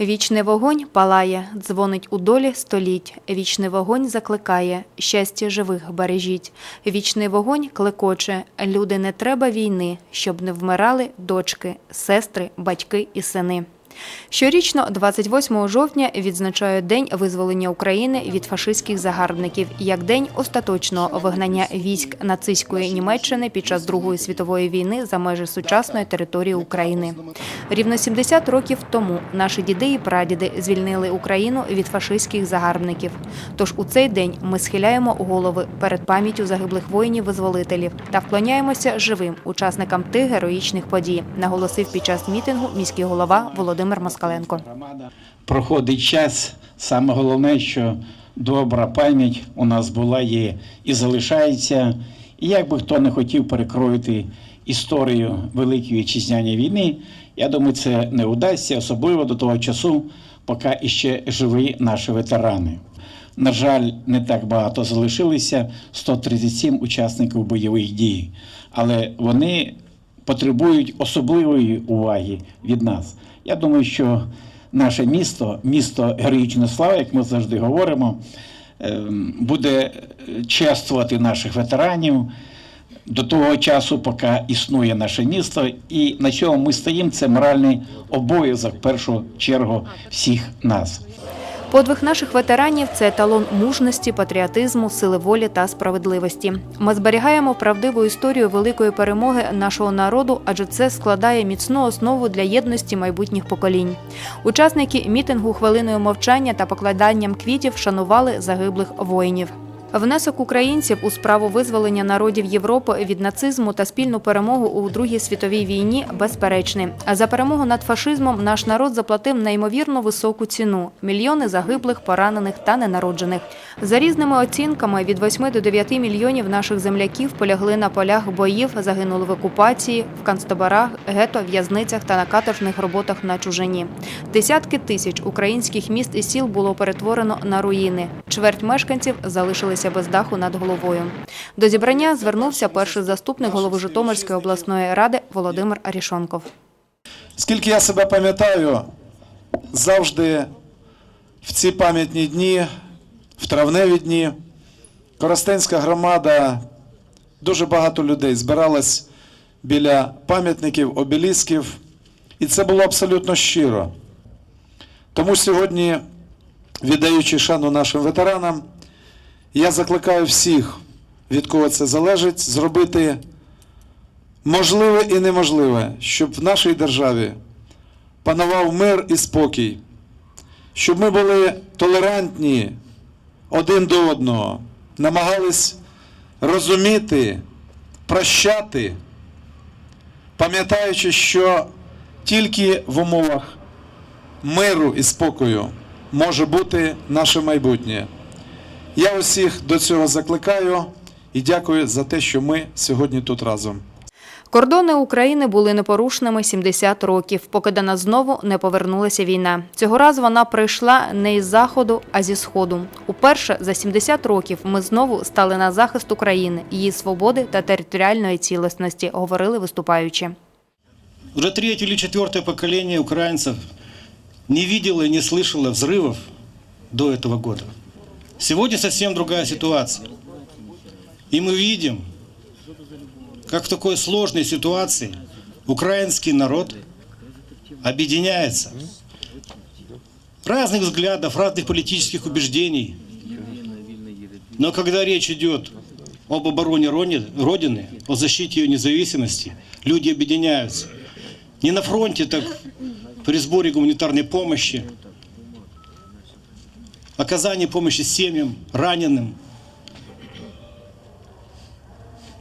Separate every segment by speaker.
Speaker 1: Вічний вогонь палає, дзвонить у долі століть. Вічний вогонь закликає, щастя живих бережіть. Вічний вогонь клекоче, люди не треба війни, щоб не вмирали дочки, сестри, батьки і сини. Щорічно, 28 жовтня, відзначають День визволення України від фашистських загарбників як день остаточного вигнання військ нацистської Німеччини під час Другої світової війни за межі сучасної території України. Рівно 70 років тому наші діди і прадіди звільнили Україну від фашистських загарбників. Тож у цей день ми схиляємо голови перед пам'яттю загиблих воїнів-визволителів та вклоняємося живим учасникам тих героїчних подій, наголосив під час мітингу міський голова Володимир Москаленко.
Speaker 2: проходить час. Саме головне, що добра пам'ять у нас була, є і залишається. І як би хто не хотів перекроїти історію Великої Вітчизняної війни, я думаю, це не вдасться, особливо до того часу, поки іще живі наші ветерани. На жаль, не так багато залишилися 137 учасників бойових дій, але вони потребують особливої уваги від нас. Я думаю, що наше місто, місто героїчної слави, як ми завжди говоримо, ем, буде чествувати наших ветеранів до того часу, поки існує наше місто. І на чому ми стоїмо, це моральний обов'язок в першу чергу всіх нас.
Speaker 1: Подвиг наших ветеранів це еталон мужності, патріотизму, сили волі та справедливості. Ми зберігаємо правдиву історію великої перемоги нашого народу, адже це складає міцну основу для єдності майбутніх поколінь. Учасники мітингу хвилиною мовчання та покладанням квітів шанували загиблих воїнів. Внесок українців у справу визволення народів Європи від нацизму та спільну перемогу у Другій світовій війні безперечний. А за перемогу над фашизмом наш народ заплатив неймовірно високу ціну мільйони загиблих, поранених та ненароджених. За різними оцінками від 8 до 9 мільйонів наших земляків полягли на полях боїв, загинули в окупації, в канцтаборах, гето, в'язницях та на каторжних роботах на чужині. Десятки тисяч українських міст і сіл було перетворено на руїни. Чверть мешканців залишилися без даху над головою. До зібрання звернувся перший заступник голови Житомирської обласної ради Володимир Арішонков.
Speaker 3: Скільки я себе пам'ятаю, завжди в ці пам'ятні дні, в травневі дні, Коростенська громада, дуже багато людей збиралась біля пам'ятників, обелісків, і це було абсолютно щиро. Тому сьогодні, віддаючи шану нашим ветеранам, я закликаю всіх, від кого це залежить, зробити можливе і неможливе, щоб в нашій державі панував мир і спокій, щоб ми були толерантні один до одного, намагались розуміти, прощати, пам'ятаючи, що тільки в умовах миру і спокою може бути наше майбутнє. Я усіх до цього закликаю і дякую за те, що ми сьогодні тут разом.
Speaker 1: Кордони України були непорушними 70 років, поки до нас знову не повернулася війна. Цього разу вона прийшла не із заходу, а зі сходу. Уперше за 70 років ми знову стали на захист України, її свободи та територіальної цілісності, говорили виступаючі.
Speaker 4: Уже третье или четвертое поколение украинцев не видело и не слышало взрывов до этого года. Сегодня совсем другая ситуация. И мы видим, как в такой сложной ситуации украинский народ объединяется. Разных взглядов, разных политических убеждений. Но когда речь идет об обороне Родины, о защите ее независимости, люди объединяются. Не на фронте, так при сборе гуманитарной помощи, оказании помощи семьям, раненым.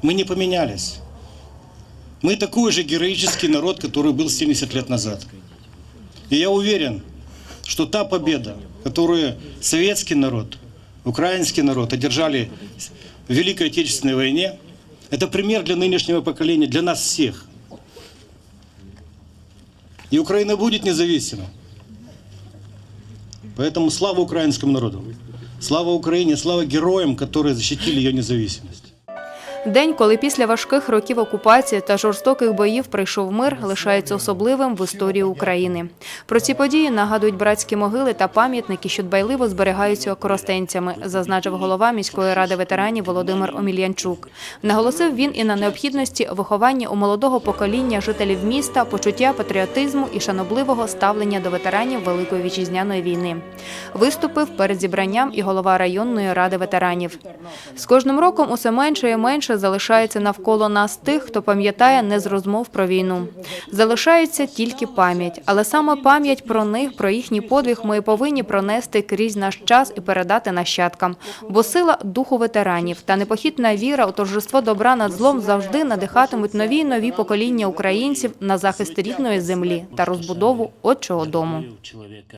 Speaker 4: Мы не поменялись. Мы такой же героический народ, который был 70 лет назад. И я уверен, что та победа, которую советский народ, украинский народ одержали в Великой Отечественной войне, это пример для нынешнего поколения, для нас всех. И Украина будет независима. Поэтому слава украинскому народу. Слава Украине, слава героям, которые защитили ее независимость.
Speaker 1: День, коли після важких років окупації та жорстоких боїв прийшов мир, лишається особливим в історії України. Про ці події нагадують братські могили та пам'ятники, що дбайливо зберігаються коростенцями, зазначив голова міської ради ветеранів Володимир Омільянчук. Наголосив він і на необхідності виховання у молодого покоління жителів міста, почуття патріотизму і шанобливого ставлення до ветеранів Великої вітчизняної війни. Виступив перед зібранням і голова районної ради ветеранів. З кожним роком усе менше і менше залишається навколо нас тих, хто пам'ятає не з розмов про війну. Залишається тільки пам'ять, але саме пам'ять про них, про їхній подвиг ми повинні пронести крізь наш час і передати нащадкам. Бо сила духу ветеранів та непохитна віра у торжество добра над злом завжди надихатимуть нові й нові покоління українців на захист рідної землі та розбудову отчого дому.